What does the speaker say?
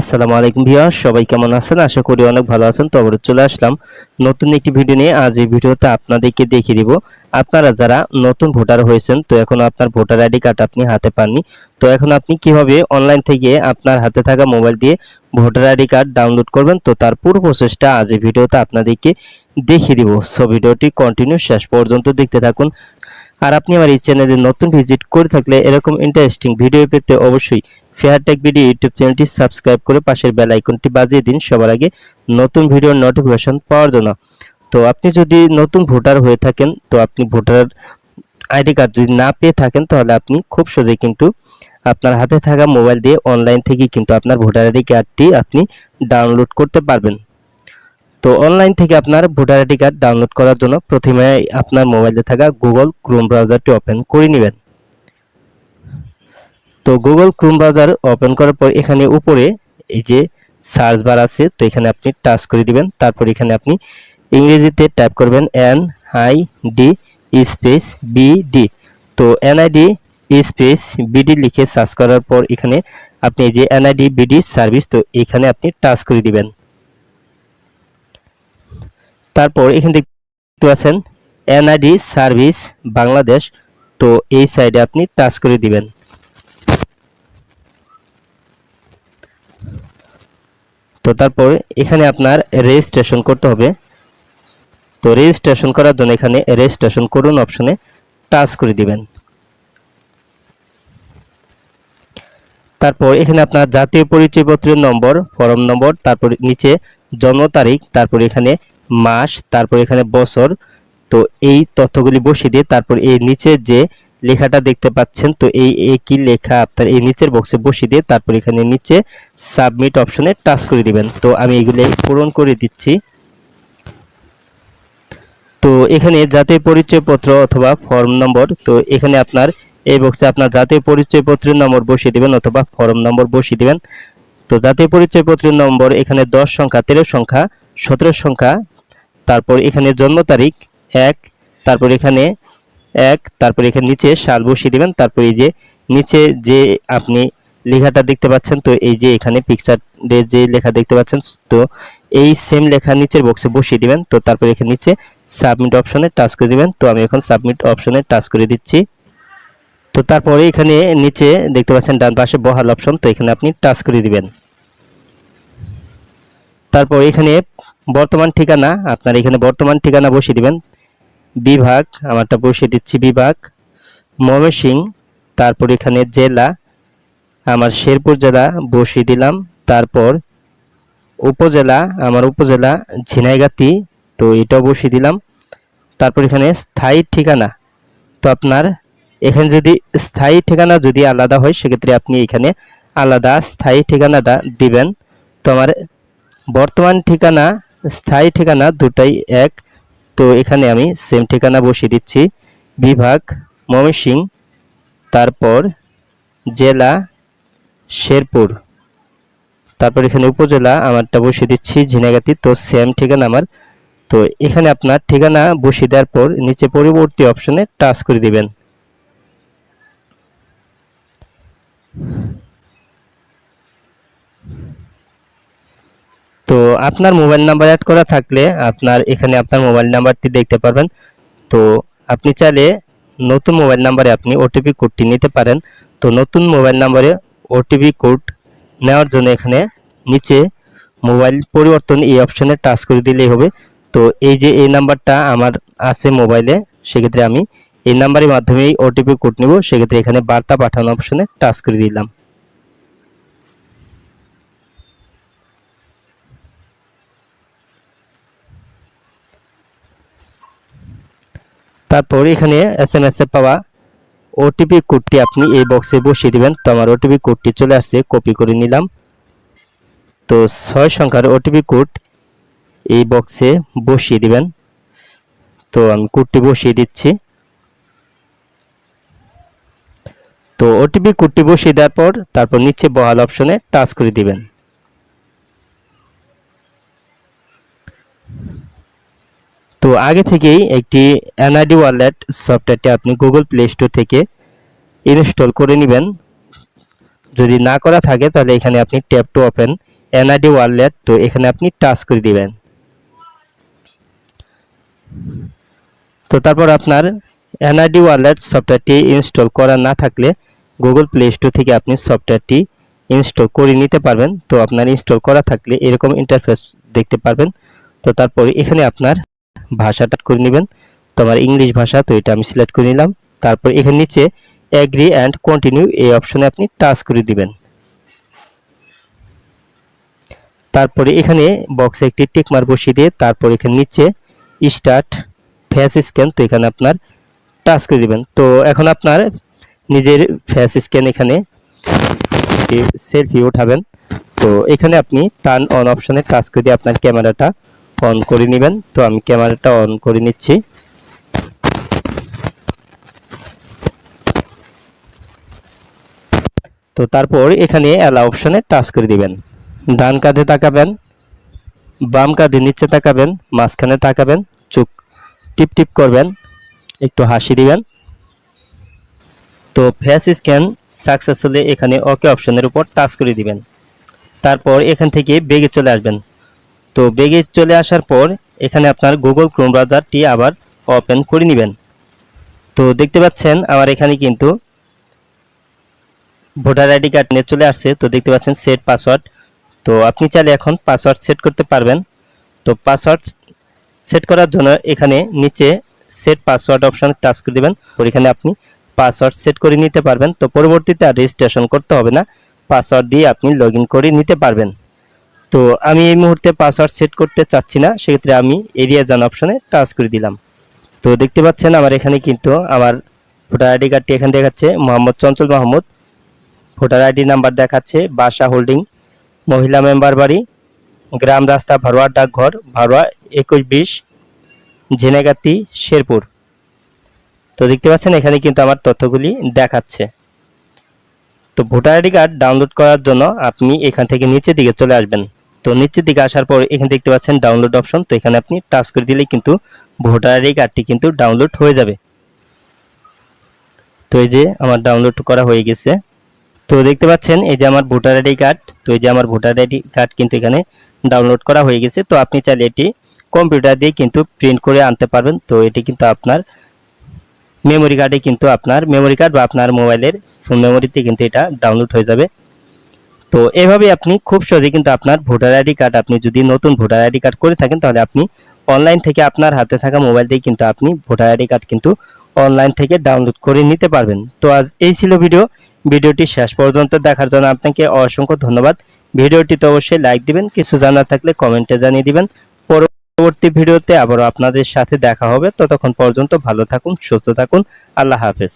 আসসালামু আলাইকুম ভিউয়ার সবাই কেমন আছেন? আশা করি অনেক ভালো আছেন। তো আবারও চলে আসলাম নতুন একটি ভিডিও নিয়ে। আজ এই ভিডিওতে আপনাদেরকে দেখিয়ে দিব, আপনারা যারা নতুন ভোটার হয়েছেন, তো এখন আপনার ভোটার আইডি কার্ড আপনি হাতে পাননি। তো এখন আপনি কীভাবে অনলাইন থেকে আপনার হাতে থাকা মোবাইল দিয়ে ভোটার আইডি কার্ড ডাউনলোড করবেন, তো তার পুরো প্রসেসটা আজ এই ভিডিওতে আপনাদেরকে দেখিয়ে দিব। সো ভিডিওটি কন্টিনিউ শেষ পর্যন্ত দেখতে থাকুন। আর আপনি আমার এই চ্যানেলে নতুন ভিজিট করে থাকলে এরকম ইন্টারেস্টিং ভিডিও পেতে অবশ্যই ফেয়ারটেক ভিডিও ইউটিউব চ্যানেলটি সাবস্ক্রাইব করে পাশের বেল আইকনটি বাজিয়ে দিন সবার আগে নতুন ভিডিওর নোটিফিকেশন পাওয়ার জন্য। তো আপনি যদি নতুন ভোটার হয়ে থাকেন, তো আপনি ভোটার আইডি কার্ড যদি না পেয়ে থাকেন, তাহলে আপনি খুব সহজেই কিন্তু আপনার হাতে থাকা মোবাইল দিয়ে অনলাইন থেকে কিন্তু আপনার ভোটার আইডি কার্ডটি আপনি ডাউনলোড করতে পারবেন। তো অনলাইন থেকে আপনার ভোটার আইডি কার্ড ডাউনলোড করার জন্য প্রথমে আপনার মোবাইলে থাকা গুগল ক্রোম ব্রাউজারটি ওপেন করে নেবেন। তো গুগল ক্রোম ব্রাউজার ওপেন করার পর এখানে উপরে এই যে সার্চ বার আছে, তো এখানে আপনি টাচ করে দিবেন। তারপর এখানে আপনি ইংরেজিতে টাইপ করবেন N I D space BD তো এনআইডি স্পেস বিডি লিখে সার্চ করার পর এখানে আপনি যে এনআইডি বিডি সার্ভিস তো এখানে আপনি টাচ করে দিবেন। তারপর এখানে দেখতে পাচ্ছেন এনআইডি সার্ভিস বাংলাদেশ, তো এই সাইডে আপনি টাচ করে দিবেন। তো তারপর এখানে আপনার রেজিস্ট্রেশন করতে হবে। তো রেজিস্ট্রেশন করার জন্য এখানে রেজিস্ট্রেশন করুন অপশনে টাচ করে দিবেন। তারপর এখানে আপনার জাতীয় পরিচয়পত্রের নম্বর, ফর্ম নম্বর, তারপর নিচে জন্ম তারিখ, তারপর এখানে মাস, তারপর এখানে বছর। তো এই তথ্যগুলি বসিয়ে দিয়ে তারপর এই নিচে যে লেখাটা দেখতে পাচ্ছেন। তো এই একই লেখা আপনার এই নিচের বক্সে বসিয়ে দিয়ে তারপর এখানে নিচে সাবমিট অপশনে টাচ করে দিবেন। তো আমি এগুলি পূরণ করে দিচ্ছি। তো এখানে জাতীয় পরিচয়পত্র অথবা ফর্ম নম্বর তো এখানে আপনার এই বক্সে আপনার জাতীয় পরিচয়পত্রের নম্বর বসিয়ে দিবেন অথবা ফর্ম নম্বর বসিয়ে দিবেন। তো জাতীয় পরিচয়পত্রের নম্বর এখানে দশ সংখ্যা, তেরো সংখ্যা, সতেরো সংখ্যা, তারপর এখানে জন্ম তারিখ এক, তারপর এখানে এক, তারপর এখানে নিচে সাল বসিয়ে দেবেন, তারপর এই যে নিচে যে আপনি লেখাটা দেখতে পাচ্ছেন, তো এই যে এখানে পিকচারে যে লেখা দেখতে পাচ্ছেন, তো এই সেম লেখা নিচের বক্সে বসিয়ে দিবেন, তো তারপর এখানে নিচে সাবমিট অপশনে টাচ করে দিবেন, তো আমি এখন সাবমিট অপশনে টাচ করে দিচ্ছি। তো তারপরে এখানে নিচে দেখতে পাচ্ছেন, ডান পাশে বহাল অপশন তো এখানে আপনি টাচ করে দিবেন। তারপর এখানে বর্তমান ঠিকানা, আপনার এখানে বর্তমান ঠিকানা বসিয়ে দিবেন বিভাগ, আমারটা বসিয়ে দিচ্ছি বিভাগ ময়মনসিং তারপর এখানে জেলা, আমার শেরপুর জেলা বসিয়ে দিলাম, তারপর উপজেলা, আমার উপজেলা ঝিনাইগাতি, তো এটাও বসিয়ে দিলাম, তারপর এখানে স্থায়ী ঠিকানা, তো আপনার এখানে যদি স্থায়ী ঠিকানা যদি আলাদা হয়, সেক্ষেত্রে আপনি এখানে আলাদা স্থায়ী ঠিকানাটা দিবেন, তো আমার বর্তমান ঠিকানা, স্থায়ী ঠিকানা দুটাই এক তো এখানে আমি সেম ঠিকানা বসিয়ে দিচ্ছি। বিভাগ ময়মনসিং তারপর জেলা, শেরপুর। তারপর এখানে উপজেলা, আমারটা বসিয়ে দিচ্ছি ঝিনাগাতি তো সেম ঠিকানা আমার। তো এখানে আপনার ঠিকানা বসিয়ে দেওয়ার পর নিচে পরবর্তী অপশনে টাচ করে দিবেন। তো আপনার মোবাইল নাম্বার অ্যাড করা থাকলে আপনার এখানে আপনার মোবাইল নাম্বারটি দেখতে পারবেন। তো আপনি চাইলে নতুন মোবাইল নাম্বারে আপনি ওটিপি কোডটি নিতে পারেন। তো নতুন মোবাইল নাম্বারে ওটিপি কোড নেওয়ার জন্য এখানে নিচে মোবাইল পরিবর্তন এই অপশনে টাচ করে দিলেই হবে। তো এই যে এই নাম্বারটা আমার আছে মোবাইলে, সেক্ষেত্রে আমি এই নাম্বারের মাধ্যমেই ওটিপি কোড নেব। সেক্ষেত্রে এখানে বার্তা পাঠানো অপশনে টাচ করে দিলাম। তারপর এখানে এস এম এস এ পাওয়া ওটিপি কোডটি আপনি এই বক্সে বসিয়ে দিবেন। তো আমার ওটিপি কোডটি চলে আসছে কপি করে নিলাম। তো ছয় সংখ্যার ওটিপি কোড এই বক্সে বসিয়ে দিবেন। তো আমি কোডটি বসিয়ে দিচ্ছি। তো ওটিপি কোডটি বসিয়ে দেওয়ার পর তারপর নিচে বহাল অপশনে টাচ করে দিবেন। তো আগে থেকেই একটি এনআইডি ওয়ালেট সফটওয়্যারটি আপনি গুগল প্লে স্টোর থেকে ইনস্টল করে নেবেন। যদি না করা থাকে, তাহলে এখানে আপনি tap to open NID wallet তো এখানে আপনি টাচ করে দিবেন। তো তারপর আপনার এনআইডি ওয়ালেট সফটওয়্যারটি ইনস্টল করা না থাকলে গুগল প্লে স্টোর থেকে আপনি সফটওয়্যারটি ইনস্টল করে নিতে পারবেন। তো আপনার ইনস্টল করা থাকলে এরকম ইন্টারফেস দেখতে পারবেন। তো তারপর এখানে আপনার ভাষাটা করে নেবেন। তো আমার ইংলিশ ভাষা, তো এটা আমি সিলেক্ট করে নিলাম। তারপর এখানে নিচে অ্যাগ্রি অ্যান্ড কন্টিনিউ এই অপশনে আপনি টাচ করে দিবেন। তারপরে এখানে বক্সে একটি টিক মার বসিয়ে দিয়ে তারপর এখানে নিচে স্টার্ট ফেস স্ক্যান তো এখানে আপনার টাচ করে দিবেন। তো এখন আপনার নিজের ফেস স্ক্যান এখানে সেলফি উঠাবেন। তো এখানে আপনি টার্ন অন অপশনে টাচ করে দিয়ে আপনার ক্যামেরাটা অন করে নেবেন। তো আমি ক্যামেরাটা অন করে নিচ্ছি। তো তারপর এখানে অ্যালা অপশনে টাচ করে দিবেন। ডান কাঁধে তাকাবেন, বাম কাঁধে নিচে তাকাবেন, মাঝখানে তাকাবেন, চোখ টিপ টিপ করবেন, একটু হাসি দিবেন। তো ফেস স্ক্যান সাকসেসফুলি এখানে ওকে অপশনের উপর টাচ করে দিবেন। তারপর এখান থেকে বেগে চলে আসবেন। তো বেগে চলে আসার পর এখানে আপনার গুগল ক্রোম ব্রাউজারটি আবার ওপেন করে নেবেন। তো দেখতে পাচ্ছেন আমার এখানে কিন্তু ভোটার আইডি কার্ড নিয়ে চলে আসছে। তো দেখতে পাচ্ছেন সেট পাসওয়ার্ড তো আপনি চাইলে এখন পাসওয়ার্ড সেট করতে পারবেন। তো পাসওয়ার্ড সেট করার জন্য এখানে নিচে সেট পাসওয়ার্ড অপশন টাচ করে দেবেন। এখানে আপনি পাসওয়ার্ড সেট করে নিতে পারবেন। তো পরবর্তীতে আর রেজিস্ট্রেশন করতে হবে না। পাসওয়ার্ড দিয়ে আপনি লগ করে নিতে পারবেন। তো আমি এই মুহূর্তে পাসওয়ার্ড সেট করতে চাচ্ছি না, সেক্ষেত্রে আমি এরিয়া জান অপশনে টাচ করে দিলাম। তো দেখতে পাচ্ছেন আমার এখানে কিন্তু আমার ভোটার আইডি কার্ডটি এখানে দেখাচ্ছে, Mohammad Chanchal Mahmud voter ID number দেখাচ্ছে, বাসা হোল্ডিং মহিলা মেম্বার বাড়ি, গ্রাম রাস্তা, ভারোয়া ডাকঘর, ভারোয়া একুশ বিশ ঝিনাগাতি শেরপুর। তো দেখতে পাচ্ছেন এখানে কিন্তু আমার তথ্যগুলি দেখাচ্ছে। তো ভোটার আইডি কার্ড ডাউনলোড করার জন্য আপনি এখান থেকে নিচের দিকে চলে আসবেন। তো নিচের দিকে আসার পর এখানে দেখতে পাচ্ছেন ডাউনলোড অপশন তো এখানে আপনি টাচ করে দিলেই কিন্তু ভোটার আইডি কার্ডটি কিন্তু ডাউনলোড হয়ে যাবে। তো এই যে আমার ডাউনলোড করা হয়ে গেছে। তো দেখতে পাচ্ছেন এই যে আমার ভোটার আইডি কার্ড তো এই যে আমার ভোটার আইডি কার্ড কিন্তু এখানে ডাউনলোড করা হয়ে গেছে। তো আপনি চাইলে এটি কম্পিউটার দিয়ে কিন্তু প্রিন্ট করে আনতে পারবেন। তো এটি কিন্তু আপনার মেমোরি কার্ডে কিন্তু আপনার মেমোরি কার্ড বা আপনার মোবাইলের ফোন মেমোরিতে কিন্তু এটা ডাউনলোড হয়ে যাবে। তো এভাবে আপনি খুব সহজে কিন্তু আপনার ভোটার আইডি কার্ড আপনি যদি নতুন ভোটার আইডি কার্ড করে থাকেন, তাহলে আপনি অনলাইন থেকে আপনার হাতে থাকা মোবাইল দিয়ে কিন্তু আপনি ভোটার আইডি কার্ড কিন্তু অনলাইন থেকে ডাউনলোড করে নিতে পারবেন। তো আজ এই ছিল ভিডিও। ভিডিওটি শেষ পর্যন্ত দেখার জন্য আপনাকে অসংখ্য ধন্যবাদ। ভিডিওটিতে অবশ্যই লাইক দিবেন। কিছু জানার থাকলে কমেন্টে জানিয়ে দিবেন। পরবর্তী ভিডিওতে আবারও আপনাদের সাথে দেখা হবে। ততক্ষণ পর্যন্ত ভালো থাকুন, সুস্থ থাকুন। আল্লাহ হাফেজ।